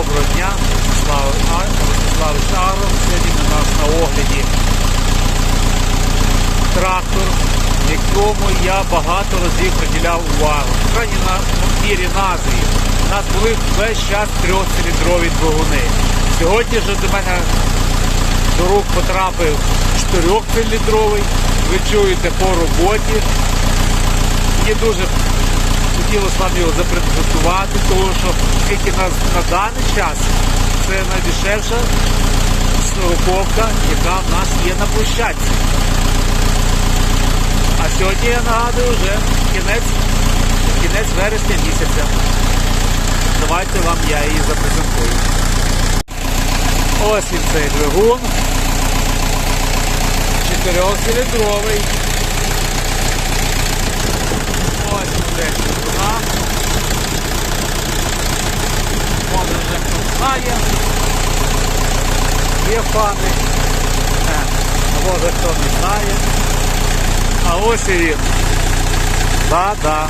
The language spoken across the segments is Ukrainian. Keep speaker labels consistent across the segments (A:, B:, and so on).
A: Доброго дня, Ростиславич Агро. Сьогодні у нас на огляді трактор, якому я багато разів приділяв увагу. В крайній мірі назві. У нас були весь час трьохциліндрові двигуни. Сьогодні вже до мене до рук потрапив чотирьохциліндровий. Ви чуєте по роботі. Мені дуже хотілося вам його запрезентувати, тому що тільки на, на даний час це найдешевша сороковка, яка в нас є на площадці. А сьогодні я нагадую вже кінець, кінець вересня місяця. Давайте вам я її запрезентую. Ось він цей двигун. Чотирьохциліндровий. Ось модель двигуна. Може вже знає. Є фани. Е, може хто не знає. А ось і він. Да-да.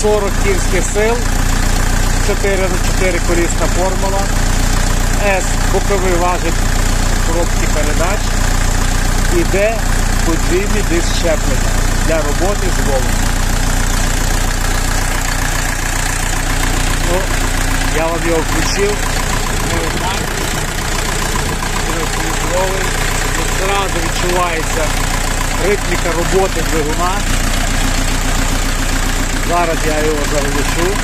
A: 40 кінських сил. 4 на 4 колісна формула. С боковий важить коробки передач. Іде подвійний диск щеплення для роботи з волом. Ну, я вам його включив. Трьохлітровий. Одразу відчувається ритміка роботи двигуна. Зараз я його заглушу.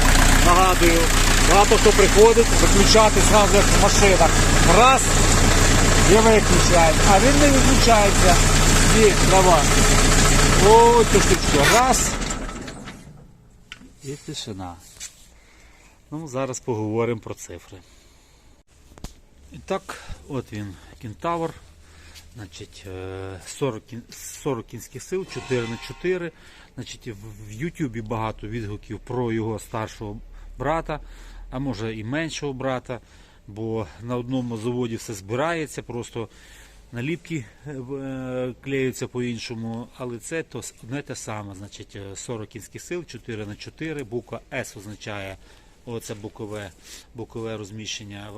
A: Нагадую, багато хто приходить заключати зразу як в машинах. Раз і виключають. А він не виключається. Права. Ось цю штучку. Раз. І тишина. Ну, зараз поговоримо про цифри. І так, от він, кентавр. Значить, е, 40, 40 кінських сил, 4 на 4 Значить, в- Ютубі багато відгуків про його старшого брата, а може і меншого брата, бо на одному заводі все збирається, просто наліпки е, е, клеються по-іншому, але це то одне те саме. Значить, е, 40 кінських сил, 4 на 4 буква С означає Оце бокове, бокове розміщення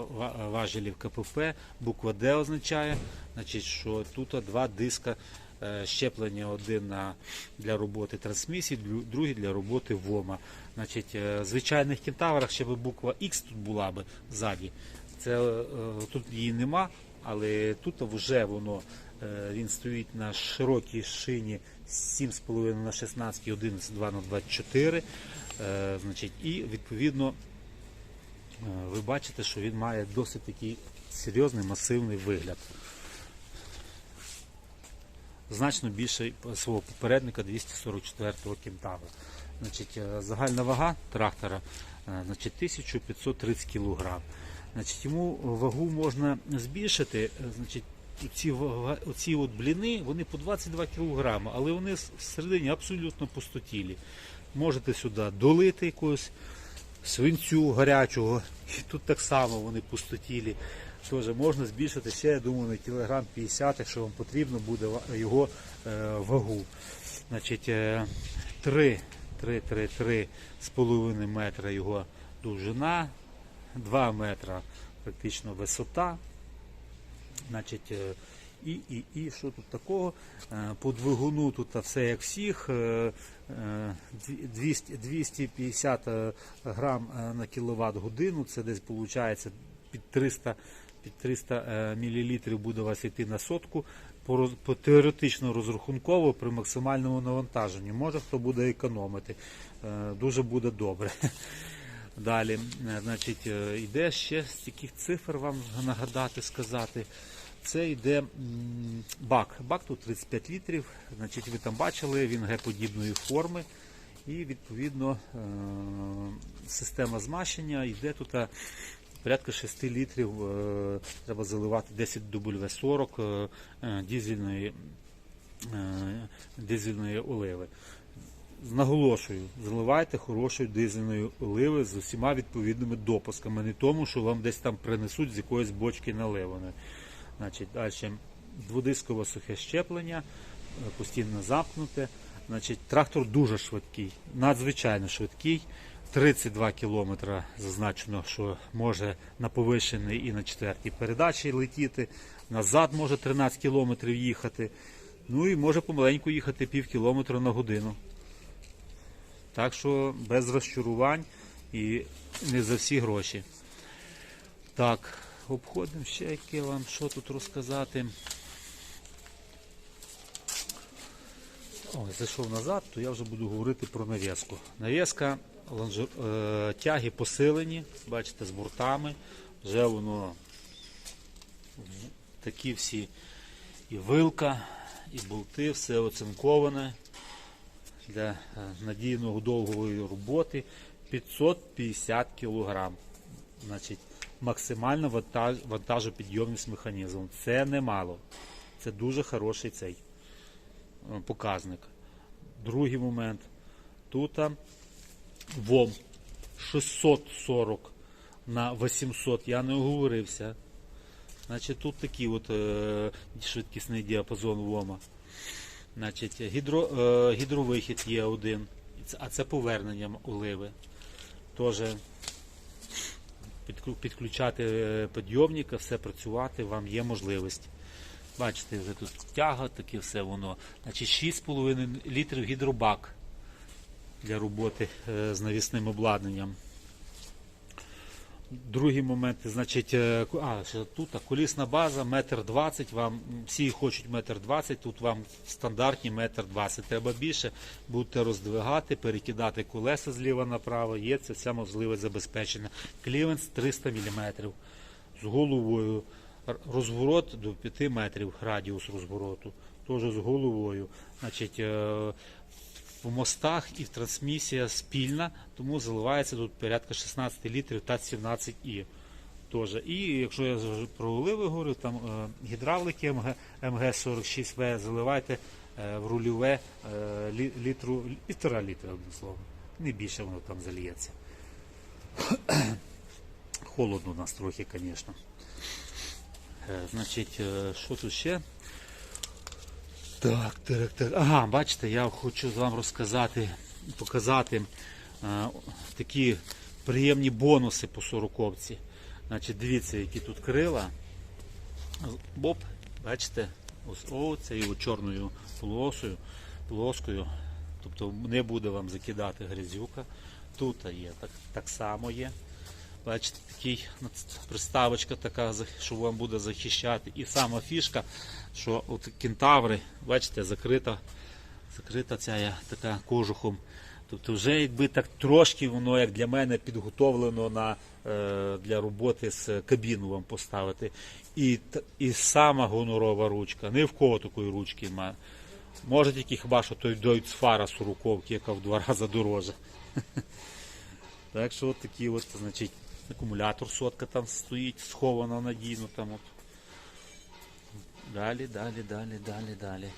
A: важелів КПП. Буква Д означає, значить, що тут два диска е, щеплення один на, для роботи трансмісії, другий для роботи ВОМа. Значить, е, в звичайних кентаврах ще би буква Х тут була би ззаді. Це, е, тут її нема, але тут вже воно він стоїть на широкій шині 7,5 на 16 11,2 на 24. Е, значить, і відповідно е, ви бачите, що він має досить такий серйозний масивний вигляд. Значно більше свого попередника 244-го кентавра. Значить, е, загальна вага трактора значить, 1530 кг. Значить, йому вагу можна збільшити. Значить, ці, оці от бліни вони по 22 кг, але вони всередині абсолютно пустотілі. Можете сюди долити якогось свинцю гарячого, і тут так само вони пустотілі. Теж можна збільшити ще, я думаю, на кілограм 50, якщо вам потрібно буде його е, вагу. Значить, е, 3, 3, 3, 3 з половиною метра його довжина, 2 метра практично висота. Значить, е, і, і, і що тут такого? Е, По двигуну тут все як всіх. е, е, дві- 200, 250 е, грам на кіловат годину. Це десь виходить під 300, під 300 е, мл буде у вас йти на сотку. По, по теоретично розрахунково при максимальному навантаженні. Може хто буде економити. Дуже буде добре. Далі, значить, йде ще з таких цифр вам нагадати, сказати. Це йде бак. Бак тут 35 літрів. Значить, ви там бачили, він Г-подібної форми. І відповідно е, система змащення йде тут е, порядка 6 літрів. е, Треба заливати 10 W40 е, е, дизельної, дизельної оливи. Наголошую, заливайте хорошою дизельною оливи з усіма відповідними допусками, не тому, що вам десь там принесуть з якоїсь бочки наливаної. Значить, далі дводискове сухе щеплення, е, постійно замкнуте. Значить, трактор дуже швидкий, надзвичайно швидкий. 32 км зазначено, що може на повишеній і на четвертій передачі летіти. Назад може 13 км їхати. Ну і може помаленьку їхати пів кілометра на годину. Так що без розчарувань і не за всі гроші. Так, обходимо ще яке вам що тут розказати. Ой, зайшов назад, то я вже буду говорити про нав'язку. Нав'язка лонжер... е, тяги посилені, бачите, з бортами. Вже воно такі всі і вилка, і болти, все оцинковане для е, надійного довгої роботи 550 кг. Значить, максимальна вантаж, вантажопідйомність механізму. Це немало. Це дуже хороший цей е, показник. Другий момент. Тут ВОМ 640 на 800. Я не оговорився. Значить, тут такий от е, швидкісний діапазон ВОМа. Значить, гідро, е, гідровихід є один, а це повернення. Теж підклю- підключати е, підйомника, все працювати, вам є можливість. Бачите, вже тут тяга, таке все воно. Значить, 6,5 літрів гідробак для роботи е, з навісним обладнанням. Другий момент, значить, е, а, ще тут колісна база, метр двадцять, вам всі хочуть метр двадцять, тут вам стандартні метр двадцять. Треба більше, будете роздвигати, перекидати колеса зліва направо, є це вся можливість забезпечена. Клівенс 300 мм з головою, розворот до 5 метрів, радіус розвороту, теж з головою. Значить, е, в мостах і трансмісія спільна, тому заливається тут порядка 16 літрів та 17 і. Тоже. І якщо я про оливи говорю, там е, гідравлики МГ, МГ-46В заливайте е, в рульове е, літру, півтора літра, одним словом. Не більше воно там зальється. Холодно у нас трохи, звісно. Значить, що тут ще? Так, так, так. Ага, бачите, я хочу вам розказати, показати е, такі приємні бонуси по сороковці. Значить, дивіться, які тут крила. Боб, бачите, ось о, цією чорною полосою, полоскою. Тобто не буде вам закидати грязюка. Тут є, так, так само є. Бачите, такий приставочка така, що вам буде захищати. І сама фішка, що от кентаври, бачите, закрита, закрита ця така кожухом. Тобто вже якби так трошки воно, як для мене, підготовлено на, е, для роботи з кабіну вам поставити. І, і сама гонорова ручка. Не в кого такої ручки немає. Може тільки хіба що той Дойцфара сороковки, яка в два рази дорожча. Так що от такі от, значить, акумулятор сотка там стоїть, схована надійно там от. Далі, далі, далі, далі, далі.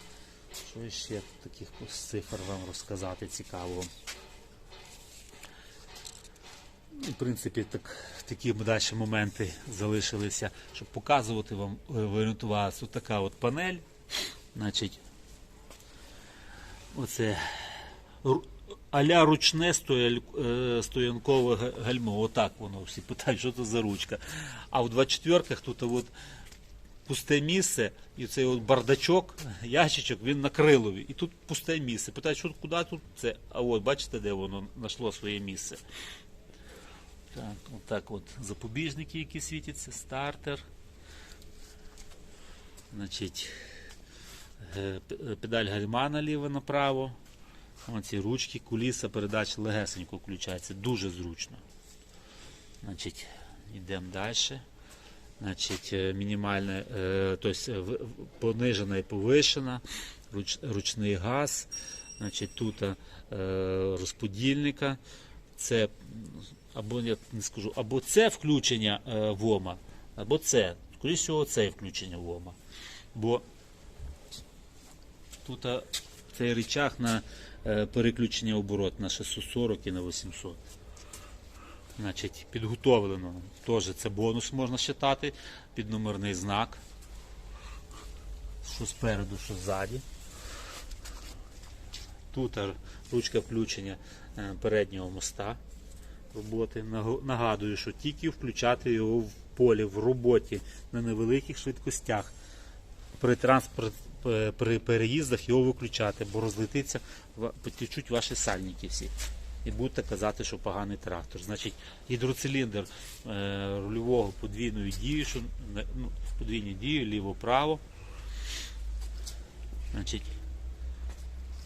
A: Що ще таких цифр вам розказати цікавого? Ну, В принципі, так, такі далі моменти залишилися, щоб показувати вам, е, орієнтуватися. Ось така от панель. Значить, оце аля ручне е, стоянкове гальмо. Отак воно. Всі питають, що це за ручка. А в 24-ках тут от пусте місце, і цей от бардачок, ящичок, він на крилові. І тут пусте місце. Питають, що куди тут це? А от бачите, де воно знайшло своє місце. Так, отак от запобіжники, які світяться, стартер. Значить, педаль гальма наліво направо. Оці ручки, куліса, передач легесенько включається, дуже зручно. Значить, йдемо далі. Значить, е, мінімальне, е, тобто понижена і повишена, руч, ручний газ. Значить, тут е, розподільника. Це або я не скажу, або це включення ВОМа, або це. Скоріше всього, це включення ВОМа. Бо тут цей рычаг на переключення оборот на 640 і на 800. Значить, підготовлено. Теж це бонус можна вважати під номерний знак. Що спереду, що ззаді. Тут е, ручка включення е, переднього моста. роботи. Нагадую, що тільки включати його в полі, в роботі на невеликих швидкостях. При транспорт, е, при переїздах його виключати, бо розлетиться, потічуть ваші сальники всі. І будете казати, що поганий трактор. Значить, гідроциліндр е, рульового подвійною дією, що ну, в подвійній дії, ліво-право. Значить,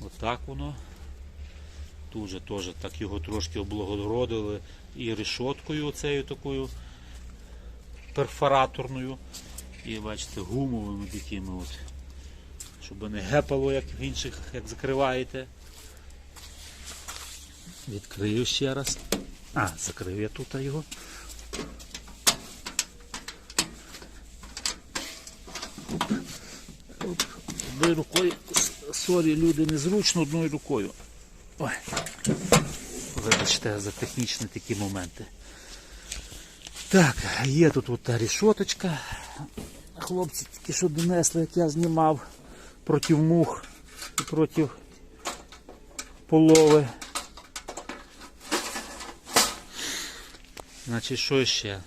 A: отак воно. Тут же теж так його трошки облагородили і решоткою оцею такою перфораторною. І бачите, гумовими такими от. Щоб не гепало, як в інших, як закриваєте. Відкрию ще раз. А, закрив я тут його. Одною рукою. Сорі, люди, незручно одною рукою. Ой. Вибачте за технічні такі моменти. Так, є тут от та рішоточка. Хлопці тільки що донесли, як я знімав проти мух і проти полови. Значить, що ще?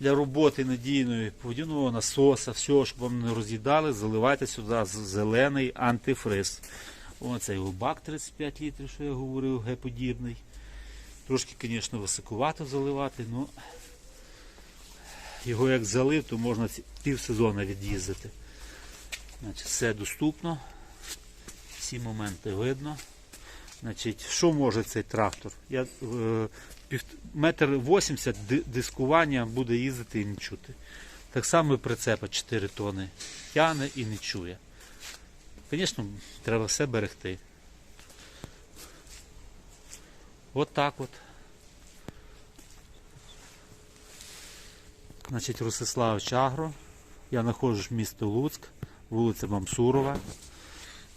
A: Для роботи надійної водяного насоса, все, щоб вам не роз'їдали, заливайте сюди зелений антифриз. Оце його бак 35 літрів, що я говорив, геподібний. Трошки, звісно, високувато заливати, але його як залив, то можна ці- півсезону від'їздити. Значить, все доступно. Всі моменти видно. Значить, що може цей трактор? Я, е, пів, метр 80 дискування буде їздити і не чути. Так само і прицепа 4 тони. Тяне і не чує. Звісно, треба все берегти. От так от. Значить, Ростиславич Агро. Я знаходжусь в місті Луцьк, вулиця Мамсурова.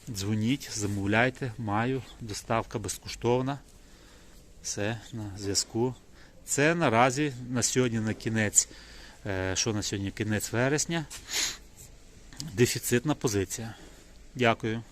A: Дзвоніть, замовляйте, маю, доставка безкоштовна. Все на зв'язку. Це наразі на сьогодні на кінець, е, що на сьогодні кінець вересня. Дефіцитна позиція. Дякую.